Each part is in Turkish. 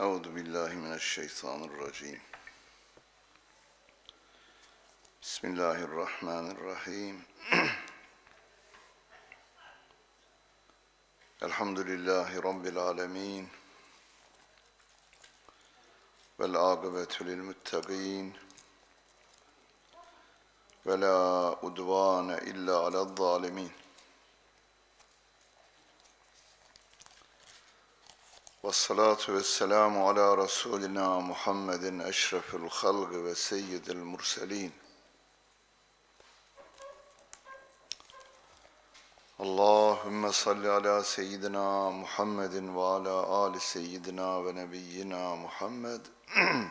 أعوذ بالله من الشيطان الرجيم. بسم الله الرحمن الرحيم. الحمد لله رب العالمين. والعاقبة للمتقين. ولا أدوان إلا على الظالمين. والصلاة والسلام على رسولنا محمد أشرف الخلق وسيد المرسلين. اللهم صل على سيدنا محمد وعلى آل سيدنا ونبينا محمد.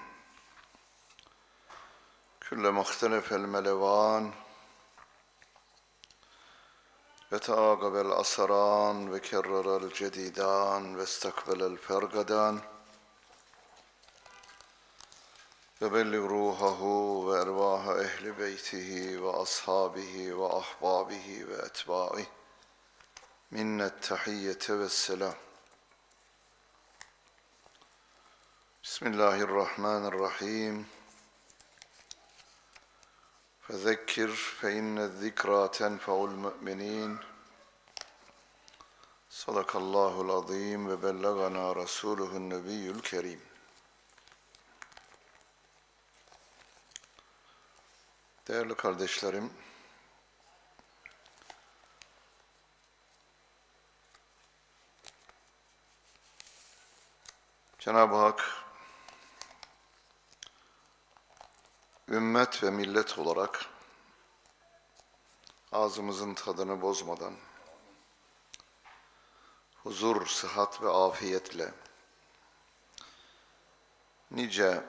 كلما اختلف الملوان وتعاقب الأسران وكرر الجديدان واستقبل الفرقدان وبلغ روحه وأرواح أهل بيته وأصحابه وأحبابه وأتباعه. منا التحية والسلام. بسم الله الرحمن الرحيم. فذكر فإن الذكرى تنفع المؤمنين صدق الله العظيم وبلغنا رسوله النبي الكريم Değerli kardeşlerim, Cenab-ı Hak ümmet ve millet olarak ağzımızın tadını bozmadan huzur, sıhhat ve afiyetle nice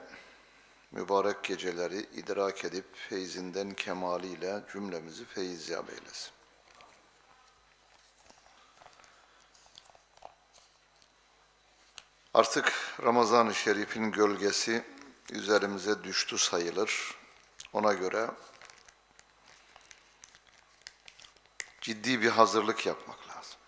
mübarek geceleri idrak edip feyzinden kemaliyle cümlemizi feyizyab eylesin. Artık Ramazan-ı Şerif'in gölgesi üzerimize düştü sayılır. Ona göre ciddi bir hazırlık yapmak lazım.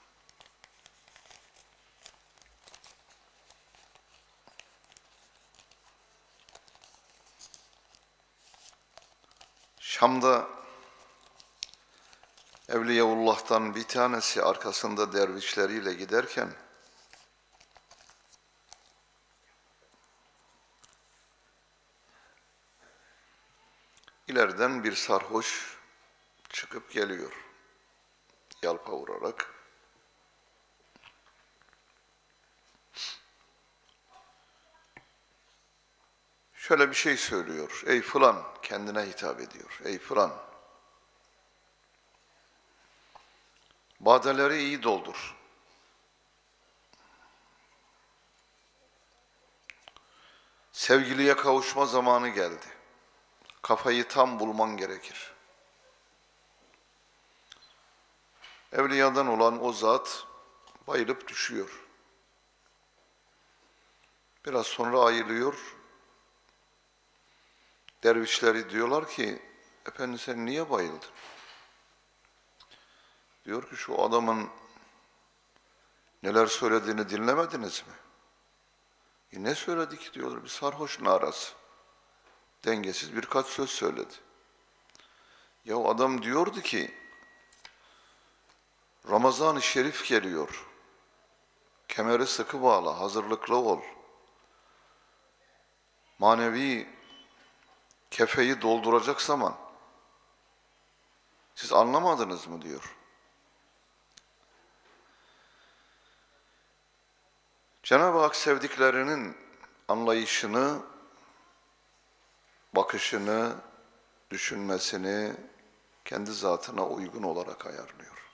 Şam'da Evliyaullah'tan bir tanesi arkasında dervişleriyle giderken bir sarhoş çıkıp geliyor. Yalpa vurarak. Şöyle bir şey söylüyor. Ey filan kendine hitap ediyor. Ey filan. Badeleri iyi doldur. Sevgiliye kavuşma zamanı geldi. Kafayı tam bulman gerekir. Evliyadan olan o zat bayılıp düşüyor. Biraz sonra ayılıyor. Dervişleri diyorlar ki, efendi sen niye bayıldın? Diyor ki şu adamın neler söylediğini dinlemediniz mi? E ne söyledik diyorlar bir sarhoş narası. Dengesiz birkaç söz söyledi. Ya adam diyordu ki Ramazan-ı Şerif geliyor. Kemeri sıkı bağla, hazırlıklı ol. Manevi kefeyi dolduracak zaman siz anlamadınız mı diyor. Cenab-ı Hak sevdiklerinin anlayışını, bakışını, düşünmesini kendi zatına uygun olarak ayarlıyor.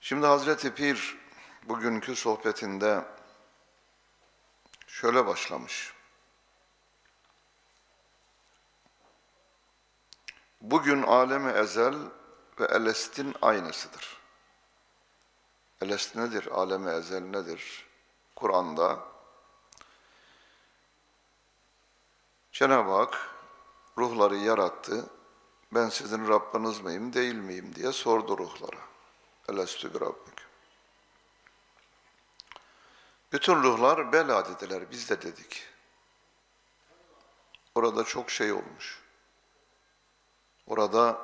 Şimdi Hazreti Pir bugünkü sohbetinde şöyle başlamış. Bugün alemi ezel ve elestin aynısıdır. Elest nedir? Alemi ezel nedir? Kur'an'da Cenab-ı Hak ruhları yarattı. Ben sizin Rabbiniz miyim, değil miyim diye sordu ruhlara. Elestü bir Rabbik. Bütün ruhlar bela dediler. Biz de dedik. Orada çok şey olmuş. Orada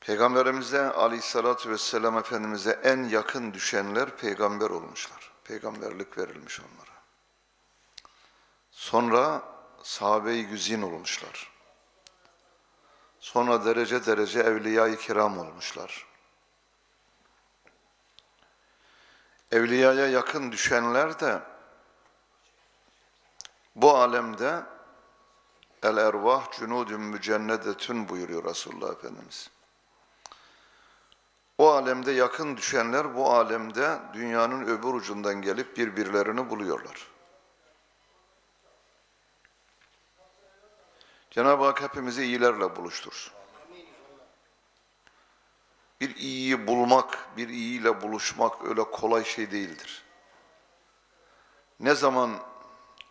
Peygamberimize aleyhissalatü vesselam Efendimiz'e en yakın düşenler peygamber olmuşlar. Peygamberlik verilmiş onlara. Sonra sahabe-i güzin olmuşlar. Sonra derece derece evliya-i kiram olmuşlar. Evliyaya yakın düşenler de bu alemde el ervah cunudun mücennedetün buyuruyor Resulullah Efendimiz. O alemde yakın düşenler bu alemde dünyanın öbür ucundan gelip birbirlerini buluyorlar. Cenab-ı Hak hepimizi iyilerle buluştursun. Bir iyiyi bulmak, bir iyiyle buluşmak öyle kolay şey değildir. Ne zaman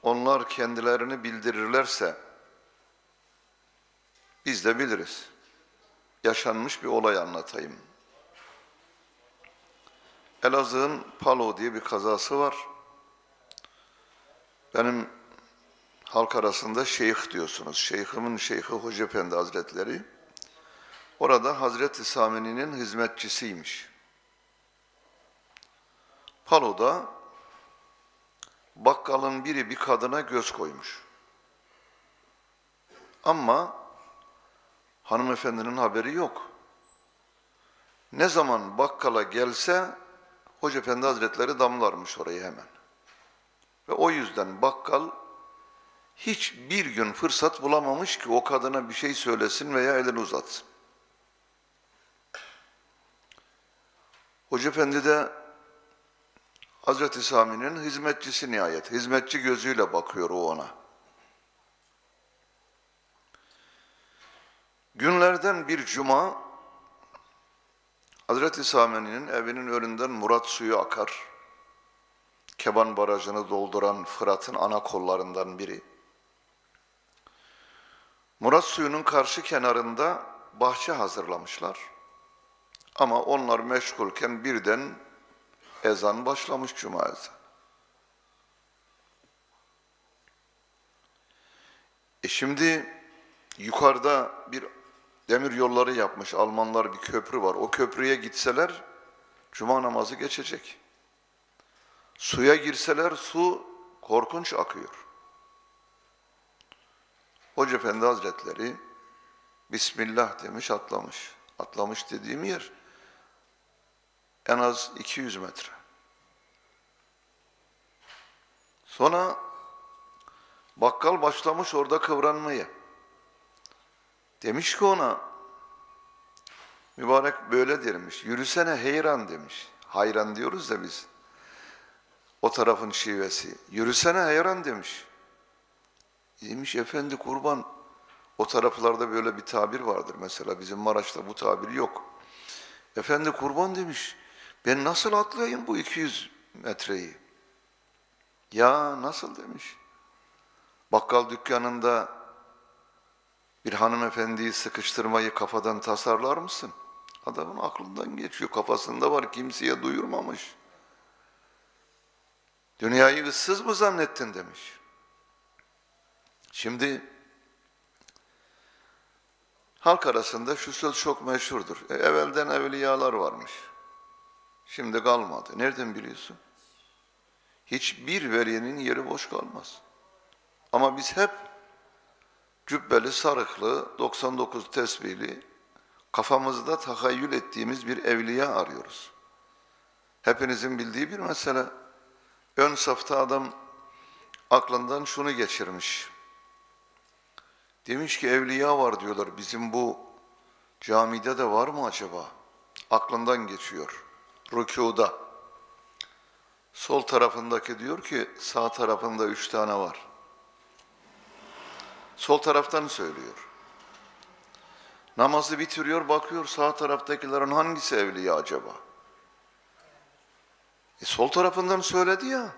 onlar kendilerini bildirirlerse biz de biliriz. Yaşanmış bir olay anlatayım. Elazığ'ın Palo diye bir kazası var. Benim halk arasında şeyh diyorsunuz. Şeyhimin şeyhi Hoca Efendi Hazretleri. Orada Hazreti Sami'nin hizmetçisiymiş. Palo'da bakkalın biri bir kadına göz koymuş. Ama hanımefendinin haberi yok. Ne zaman bakkala gelse Hoca Efendi Hazretleri damlarmış orayı hemen. Ve o yüzden bakkal hiçbir gün fırsat bulamamış ki o kadına bir şey söylesin veya elini uzatsın. Hoca Efendi de Hazreti Sami'nin hizmetçisi nihayet. Hizmetçi gözüyle bakıyor o ona. Günlerden bir cuma Hazreti Sami'nin evinin önünden Murat suyu akar. Keban Barajı'nı dolduran Fırat'ın ana kollarından biri. Murat suyunun karşı kenarında bahçe hazırlamışlar. Ama onlar meşgulken birden ezan başlamış cuma ezanı. E şimdi yukarıda bir demir yolları yapmış Almanlar bir köprü var. O köprüye gitseler cuma namazı geçecek. Suya girseler su korkunç akıyor. Hoca Efendi Hazretleri Bismillah demiş atlamış. Atlamış dediğim yer en az 200 metre. Sonra bakkal başlamış orada kıvranmaya. Demiş ki ona, mübarek böyle dermiş, yürüsene heyran demiş. Hayran diyoruz da biz. O tarafın şivesi. Yürüsene heyran demiş. Demiş efendi kurban. O taraflarda böyle bir tabir vardır mesela. Bizim Maraş'ta bu tabir yok. Efendi kurban demiş. Ben nasıl atlayayım bu 200 metreyi? Ya nasıl demiş. Bakkal dükkanında bir hanımefendiyi sıkıştırmayı kafadan tasarlar mısın? Adamın aklından geçiyor, kafasında var, kimseye duyurmamış. Dünyayı ıssız mı zannettin demiş. Şimdi halk arasında şu söz çok meşhurdur. E, evvelden evliyalar varmış. Şimdi kalmadı. Nereden biliyorsun? Hiçbir veliyenin yeri boş kalmaz. Ama biz hep cübbeli, sarıklı, 99 tesbihli, kafamızda tahayyül ettiğimiz bir evliya arıyoruz. Hepinizin bildiği bir mesele. Ön safta adam aklından şunu geçirmiş. Demiş ki evliya var diyorlar. Bizim bu camide de var mı acaba? Aklından geçiyor. Rükuda. Sol tarafındaki diyor ki sağ tarafında üç tane var. Sol taraftan söylüyor. Namazı bitiriyor, bakıyor sağ taraftakilerin hangisi evliya acaba? E, sol tarafından söyledi ya.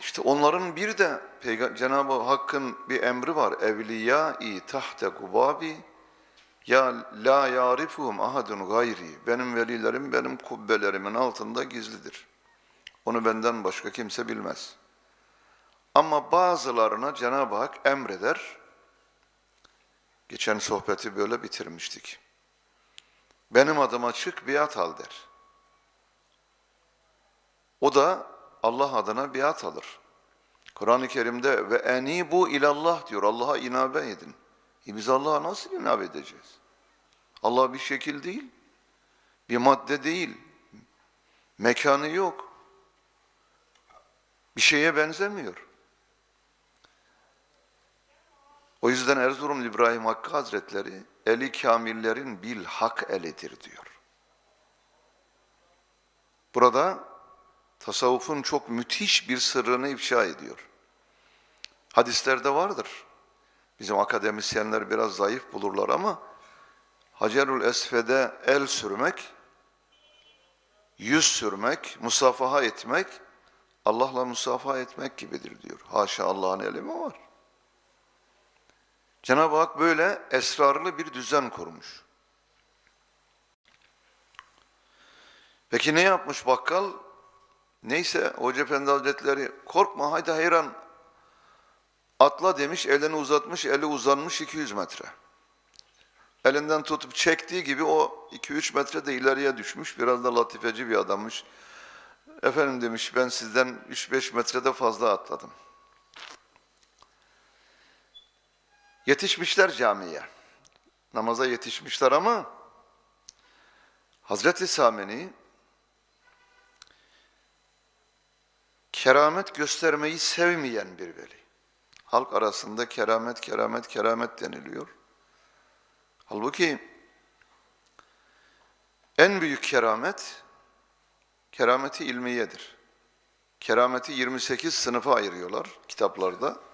İşte onların bir de Cenab-ı Hakk'ın bir emri var. Evliya-i tahte gubabi Ya la yarifuhum ahadun gayri. Benim velilerim benim kubbelerimin altında gizlidir. Onu benden başka kimse bilmez. Ama bazılarına Cenab-ı Hak emreder. Geçen sohbeti böyle bitirmiştik. Benim adıma çık biat al der. O da Allah adına biat alır. Kur'an-ı Kerim'de ve enibu ilallah diyor. Allah'a inabe edin. E biz Allah'a nasıl inabe edeceğiz? Allah bir şekil değil, bir madde değil, mekanı yok, bir şeye benzemiyor. O yüzden Erzurum İbrahim Hakkı Hazretleri eli kamillerin bil hak elidir diyor. Burada tasavvufun çok müthiş bir sırrını ifşa ediyor. Hadislerde vardır. Bizim akademisyenler biraz zayıf bulurlar ama Hacerül Esved'e el sürmek, yüz sürmek, musafaha etmek, Allah'la musafaha etmek gibidir diyor. Haşa Allah'ın eli mi var? Cenab-ı Hak böyle esrarlı bir düzen kurmuş. Peki ne yapmış bakkal? Neyse Hoca Efendi Hazretleri korkma haydi hayran atla demiş elini uzatmış eli uzanmış 200 metre. Elinden tutup çektiği gibi o 2-3 metre de ileriye düşmüş. Biraz da latifeci bir adammış. Efendim demiş ben sizden 3-5 metrede fazla atladım. Yetişmişler camiye. Namaza yetişmişler ama Hazreti Sami'ni keramet göstermeyi sevmeyen bir veli. Halk arasında keramet, keramet, keramet deniliyor. Halbuki en büyük keramet, kerameti ilmiyedir. Kerameti 28 sınıfa ayırıyorlar kitaplarda.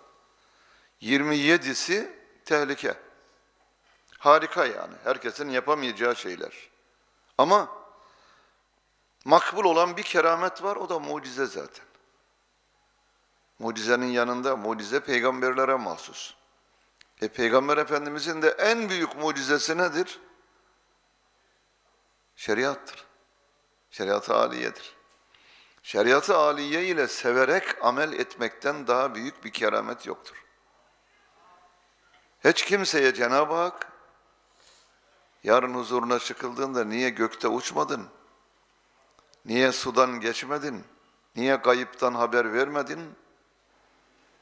27'si tehlike. Harika yani. Herkesin yapamayacağı şeyler. Ama makbul olan bir keramet var, o da mucize zaten. Mucizenin yanında mucize peygamberlere mahsus. E, Peygamber Efendimizin de en büyük mucizesi nedir? Şeriattır. Şeriat-ı aliyedir. Şeriat-ı aliye ile severek amel etmekten daha büyük bir keramet yoktur. Hiç kimseye Cenab-ı Hak yarın huzuruna çıkıldığında niye gökte uçmadın? Niye sudan geçmedin? Niye kayıptan haber vermedin?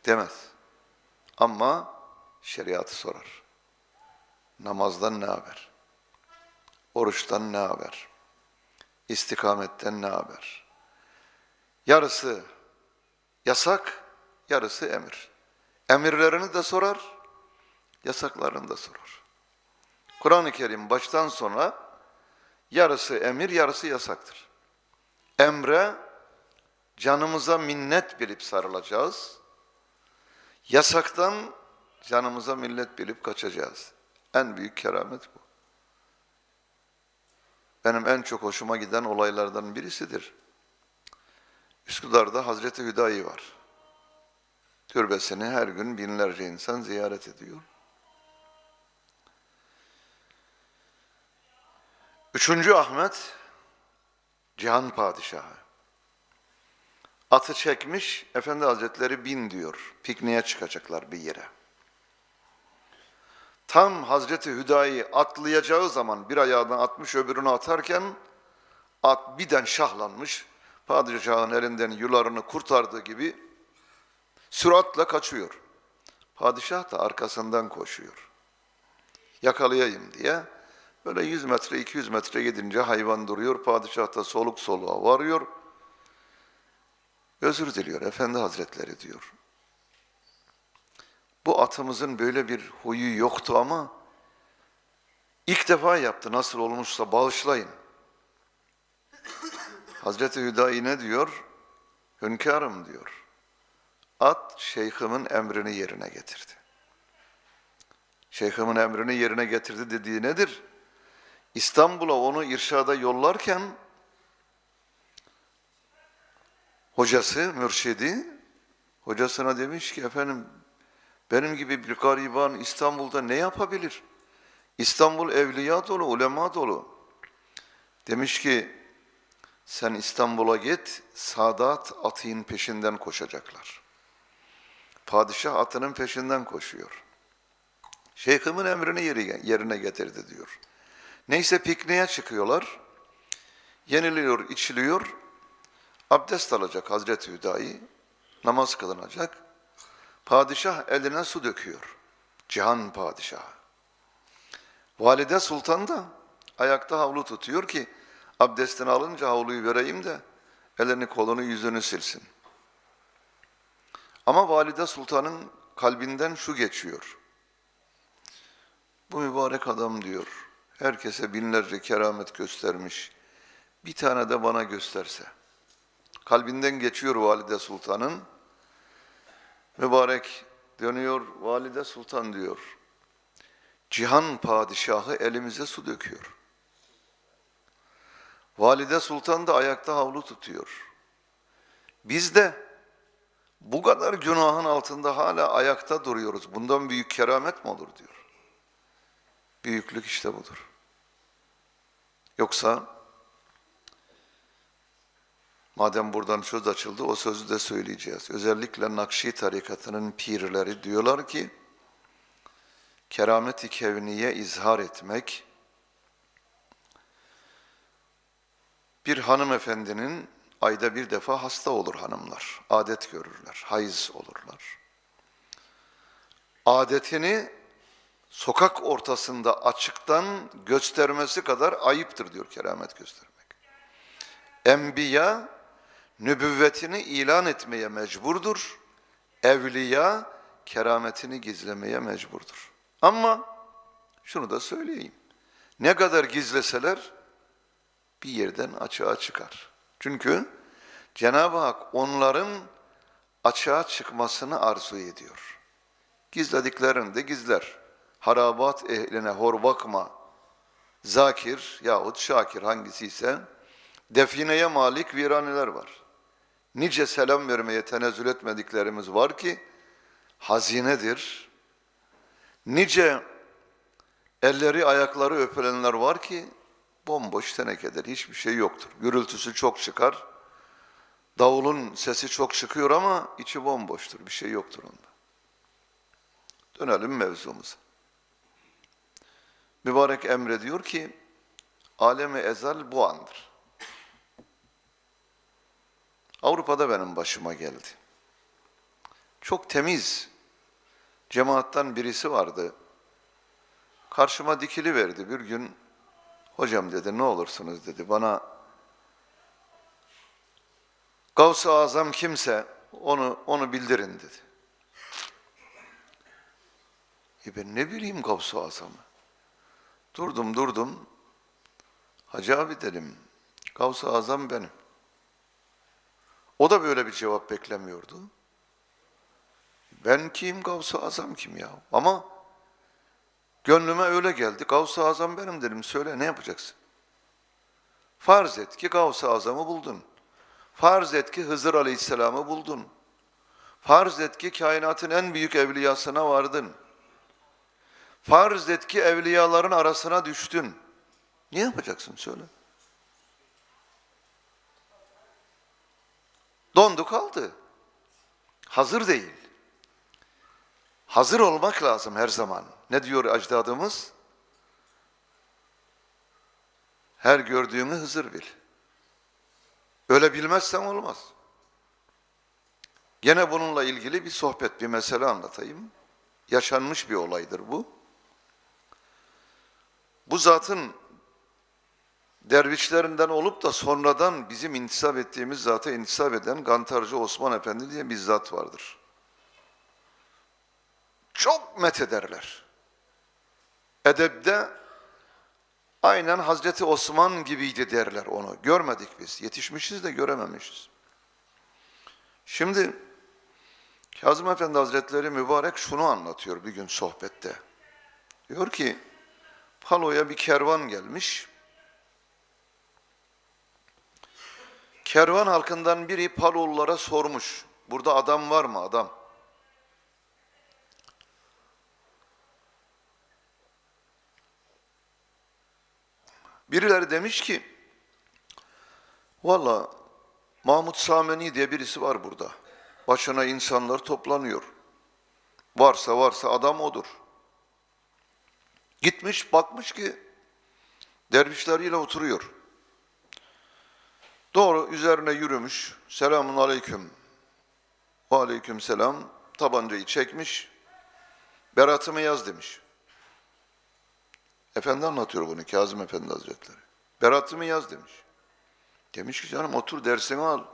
Demez. Ama şeriatı sorar. Namazdan ne haber? Oruçtan ne haber? İstikametten ne haber? Yarısı yasak, yarısı emir. Emirlerini de sorar, yasaklarını da sorar. Kur'an-ı Kerim baştan sona yarısı emir, yarısı yasaktır. Emre canımıza minnet bilip sarılacağız. Yasaktan canımıza millet bilip kaçacağız. En büyük keramet bu. Benim en çok hoşuma giden olaylardan birisidir. Üsküdar'da Hazreti Hüdayi var. Türbesini her gün binlerce insan ziyaret ediyor. Üçüncü Ahmet, Cihan Padişahı. Atı çekmiş, Efendi Hazretleri bin diyor. Pikniğe çıkacaklar bir yere. Tam Hazreti Hüdayi atlayacağı zaman bir ayağını atmış öbürünü atarken at birden şahlanmış. Padişahın elinden yularını kurtardığı gibi süratle kaçıyor. Padişah da arkasından koşuyor. Yakalayayım diye. Böyle 100 metre 200 metre gidince hayvan duruyor. Padişah da soluk soluğa varıyor. Özür diliyor Efendi Hazretleri diyor. Bu atımızın böyle bir huyu yoktu ama ilk defa yaptı. Nasıl olmuşsa bağışlayın. Hazreti Hüdayi ne diyor? Hünkârım diyor. At şeyhimin emrini yerine getirdi. Şeyhimin emrini yerine getirdi dediği nedir? İstanbul'a onu irşada yollarken hocası, mürşidi hocasına demiş ki efendim benim gibi bir gariban İstanbul'da ne yapabilir? İstanbul evliya dolu, ulema dolu. Demiş ki sen İstanbul'a git, Sadat atın peşinden koşacaklar. Padişah atının peşinden koşuyor. Şeyhimin emrini yeri- yerine getirdi diyor. Neyse pikniğe çıkıyorlar. Yeniliyor, içiliyor. Abdest alacak Hazreti Hüdayi. Namaz kılınacak. Padişah eline su döküyor. Cihan padişahı. Valide Sultan da ayakta havlu tutuyor ki abdestini alınca havluyu vereyim de elini kolunu yüzünü silsin. Ama Valide Sultan'ın kalbinden şu geçiyor. Bu mübarek adam diyor, herkese binlerce keramet göstermiş. Bir tane de bana gösterse. Kalbinden geçiyor Valide Sultan'ın. Mübarek dönüyor, Valide Sultan diyor. Cihan padişahı elimize su döküyor. Valide Sultan da ayakta havlu tutuyor. Biz de bu kadar günahın altında hala ayakta duruyoruz. Bundan büyük keramet mi olur diyor. Büyüklük işte budur. Yoksa madem buradan söz açıldı o sözü de söyleyeceğiz. Özellikle Nakşi tarikatının pirleri diyorlar ki kerameti kevniye izhar etmek bir hanımefendinin ayda bir defa hasta olur hanımlar. Adet görürler, hayız olurlar. Adetini sokak ortasında açıktan göstermesi kadar ayıptır diyor keramet göstermek. Enbiya nübüvvetini ilan etmeye mecburdur. Evliya kerametini gizlemeye mecburdur. Ama şunu da söyleyeyim. Ne kadar gizleseler bir yerden açığa çıkar. Çünkü Cenab-ı Hak onların açığa çıkmasını arzu ediyor. Gizlediklerini de gizler. Harabat ehline hor bakma. Zakir yahut şakir hangisi ise defineye malik viraneler var. Nice selam vermeye tenezzül etmediklerimiz var ki hazinedir. Nice elleri ayakları öpülenler var ki bomboş tenekedir. Hiçbir şey yoktur. Gürültüsü çok çıkar. Davulun sesi çok çıkıyor ama içi bomboştur. Bir şey yoktur onda. Dönelim mevzumuza. Mübarek Emre diyor ki, alemi ezel bu andır. Avrupa'da benim başıma geldi. Çok temiz cemaattan birisi vardı. Karşıma dikili verdi bir gün. Hocam dedi ne olursunuz dedi bana Gavs-ı Azam kimse onu onu bildirin dedi. E ben ne bileyim Gavs-ı Azam'ı. Durdum durdum. Hacı abi dedim. Gavs-ı Azam benim. O da böyle bir cevap beklemiyordu. Ben kim, Gavs-ı Azam kim ya? Ama gönlüme öyle geldi. Gavs-ı Azam benim dedim. Söyle ne yapacaksın? Farz et ki Gavs-ı Azam'ı buldun. Farz et ki Hızır Aleyhisselam'ı buldun. Farz et ki kainatın en büyük evliyasına vardın. Farz et ki evliyaların arasına düştün. Ne yapacaksın söyle. Dondu kaldı. Hazır değil. Hazır olmak lazım her zaman. Ne diyor ecdadımız? Her gördüğünü Hızır bil. Öyle bilmezsen olmaz. Gene bununla ilgili bir sohbet, bir mesele anlatayım. Yaşanmış bir olaydır bu. Bu zatın dervişlerinden olup da sonradan bizim intisap ettiğimiz zata intisap eden Gantarcı Osman Efendi diye bir zat vardır. Çok met ederler. Edebde aynen Hazreti Osman gibiydi derler onu. Görmedik biz. Yetişmişiz de görememişiz. Şimdi Kazım Efendi Hazretleri mübarek şunu anlatıyor bir gün sohbette. Diyor ki Palo'ya bir kervan gelmiş. Kervan halkından biri Palolulara sormuş. Burada adam var mı adam? Birileri demiş ki, valla Mahmut Sameni diye birisi var burada. Başına insanlar toplanıyor. Varsa varsa adam odur. Gitmiş bakmış ki dervişleriyle oturuyor. Doğru üzerine yürümüş. Selamun aleyküm. Ve aleyküm selam. Tabancayı çekmiş. Beratımı yaz demiş. Efendi anlatıyor bunu Kazım Efendi Hazretleri. Beratımı yaz demiş. Demiş ki canım otur dersini al.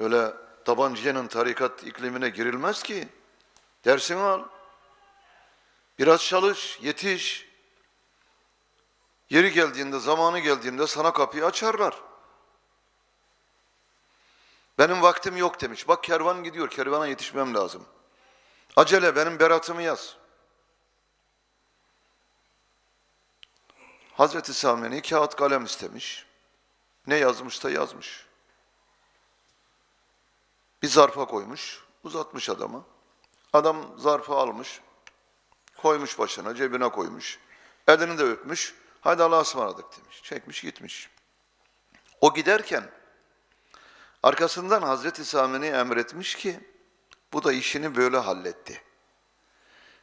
Öyle tabancanın tarikat iklimine girilmez ki. Dersini al. Biraz çalış, yetiş. Yeri geldiğinde, zamanı geldiğinde sana kapıyı açarlar. Benim vaktim yok demiş. Bak kervan gidiyor, kervana yetişmem lazım. Acele benim beratımı yaz. Hazreti Sami'ni kağıt kalem istemiş. Ne yazmışsa yazmış. Bir zarfa koymuş, uzatmış adama. Adam zarfı almış, koymuş başına, cebine koymuş. Elini de öpmüş. Hadi Allah'a ısmarladık demiş. Çekmiş gitmiş. O giderken arkasından Hazreti Sami'ni emretmiş ki bu da işini böyle halletti.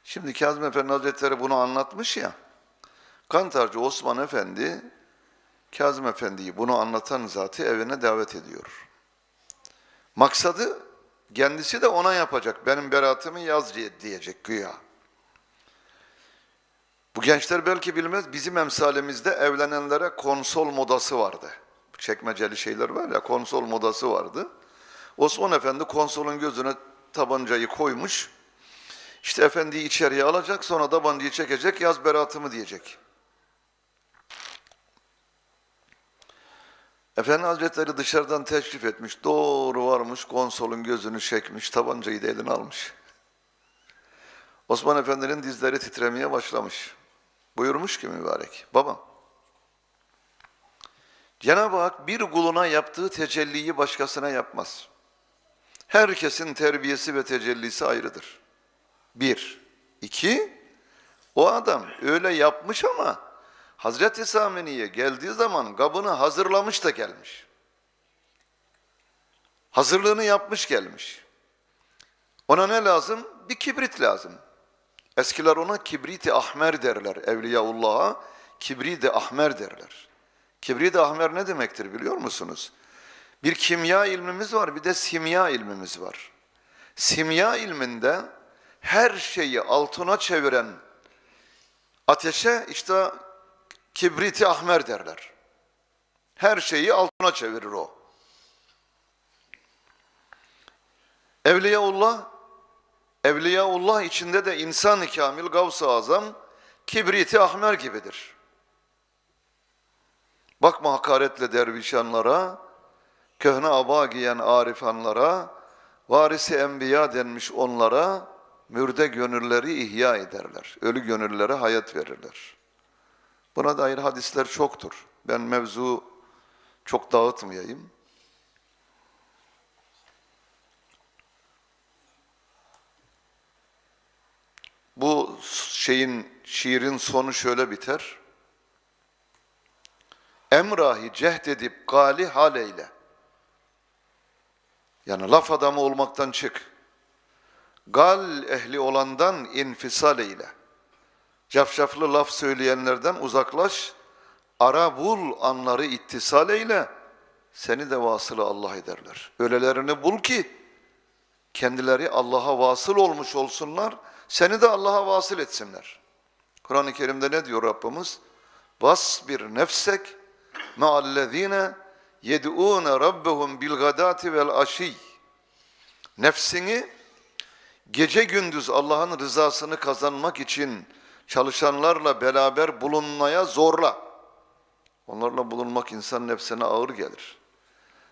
Şimdi Kazım Efendi Hazretleri bunu anlatmış ya. Kantarcı Osman Efendi Kazım Efendi'yi bunu anlatan zatı evine davet ediyor. Maksadı kendisi de ona yapacak. Benim beratımı yaz diye- diyecek güya. Bu gençler belki bilmez. Bizim emsalimizde evlenenlere konsol modası vardı. Çekmeceli şeyler var ya konsol modası vardı. Osman Efendi konsolun gözüne tabancayı koymuş. İşte efendiyi içeriye alacak sonra tabancayı çekecek yaz beratımı diyecek. Efendi Hazretleri dışarıdan teşrif etmiş. Doğru varmış konsolun gözünü çekmiş. Tabancayı da eline almış. Osman Efendi'nin dizleri titremeye başlamış. Buyurmuş ki mübarek. Babam. Cenab-ı Hak bir kuluna yaptığı tecelliyi başkasına yapmaz. Herkesin terbiyesi ve tecellisi ayrıdır. Bir. iki, o adam öyle yapmış ama Hazreti Samini'ye geldiği zaman kabını hazırlamış da gelmiş. Hazırlığını yapmış gelmiş. Ona ne lazım? Bir kibrit lazım. Eskiler ona kibriti ahmer derler. Evliyaullah'a kibriti ahmer derler. Kibriti ahmer ne demektir biliyor musunuz? Bir kimya ilmimiz var, bir de simya ilmimiz var. Simya ilminde her şeyi altına çeviren ateşe işte kibriti ahmer derler. Her şeyi altına çevirir o. Evliyaullah, Evliyaullah içinde de insan-ı kamil Gavs-ı Azam kibriti ahmer gibidir. Bakma hakaretle dervişanlara, köhne aba giyen arifanlara, varisi enbiya denmiş onlara, mürde gönülleri ihya ederler. Ölü gönüllere hayat verirler. Buna dair hadisler çoktur. Ben mevzu çok dağıtmayayım. Bu şeyin, şiirin sonu şöyle biter. Emrahi cehd edip gali hal eyle. Yani laf adamı olmaktan çık. Gal ehli olandan infisal eyle. Cafcaflı laf söyleyenlerden uzaklaş. Ara bul anları ittisal eyle. Seni de vasılı Allah ederler. Ölelerini bul ki kendileri Allah'a vasıl olmuş olsunlar. Seni de Allah'a vasıl etsinler. Kur'an-ı Kerim'de ne diyor Rabbimiz? Vasbir nefsek ma'allezine yed'ûne rabbehum bil gadati vel aşiy. Nefsini gece gündüz Allah'ın rızasını kazanmak için çalışanlarla beraber bulunmaya zorla. Onlarla bulunmak insan nefsine ağır gelir.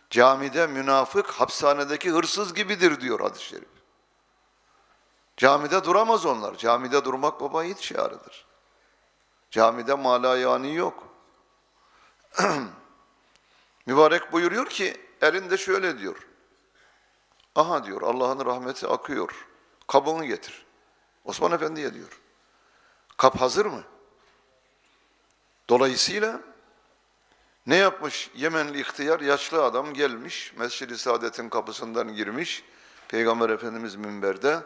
Camide münafık hapishanedeki hırsız gibidir diyor hadis-i şerif. Camide duramaz onlar. Camide durmak baba yiğit şiarıdır. Camide malayani yok. Mübarek buyuruyor ki elinde şöyle diyor. Aha diyor Allah'ın rahmeti akıyor. Kabını getir. Osman Efendi'ye diyor. Kap hazır mı? Dolayısıyla ne yapmış Yemenli ihtiyar yaşlı adam gelmiş Mescid-i Saadet'in kapısından girmiş Peygamber Efendimiz minberde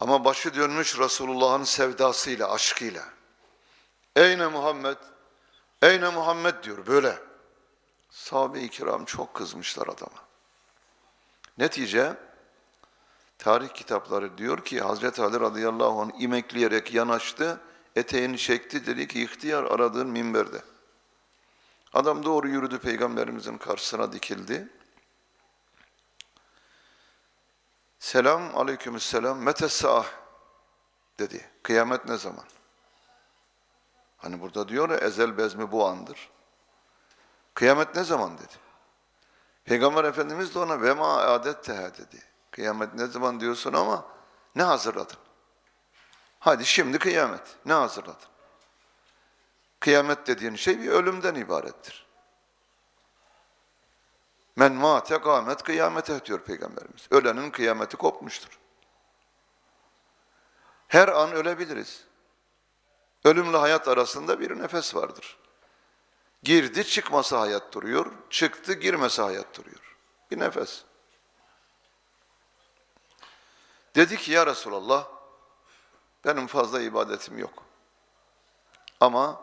ama başı dönmüş Resulullah'ın sevdasıyla, aşkıyla. Eyne Muhammed, eyne Muhammed diyor böyle. Sahabe-i kiram çok kızmışlar adama. Netice tarih kitapları diyor ki Hazreti Ali radıyallahu anh imekleyerek yanaştı, eteğini çekti dedi ki ihtiyar aradığın minberde. Adam doğru yürüdü peygamberimizin karşısına dikildi. Selam aleykümselam metessaah dedi. Kıyamet ne zaman? Hani burada diyor ya ezel bezmi bu andır. Kıyamet ne zaman dedi. Peygamber Efendimiz de ona vema adet teha dedi. Kıyamet ne zaman diyorsun ama ne hazırladın? Hadi şimdi kıyamet. Ne hazırladın? Kıyamet dediğin şey bir ölümden ibarettir. Men mate kâmet kıyamete diyor Peygamberimiz. Ölenin kıyameti kopmuştur. Her an ölebiliriz. Ölümle hayat arasında bir nefes vardır. Girdi çıkması hayat duruyor, çıktı girmesi hayat duruyor. Bir nefes. Dedi ki ya Resulallah benim fazla ibadetim yok. Ama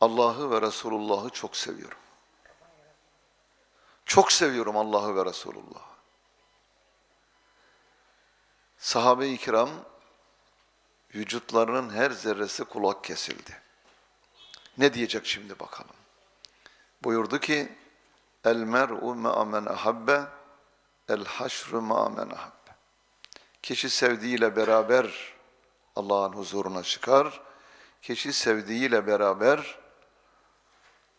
Allah'ı ve Resulullah'ı çok seviyorum. Çok seviyorum Allah'ı ve Resulullah'ı. Sahabe-i kiram vücutlarının her zerresi kulak kesildi. Ne diyecek şimdi bakalım. Buyurdu ki El mer'u ma'a ahabbe El haşru ma'a ahabbe Kişi sevdiğiyle beraber Allah'ın huzuruna çıkar. Kişi sevdiğiyle beraber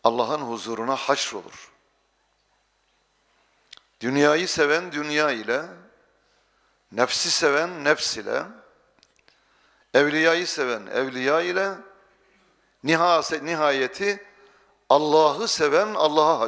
Allah'ın huzuruna haşrolur. Dünyayı seven dünya ile, nefsi seven nefs ile, evliyayı seven evliya ile, nihayeti Allah'ı seven Allah'a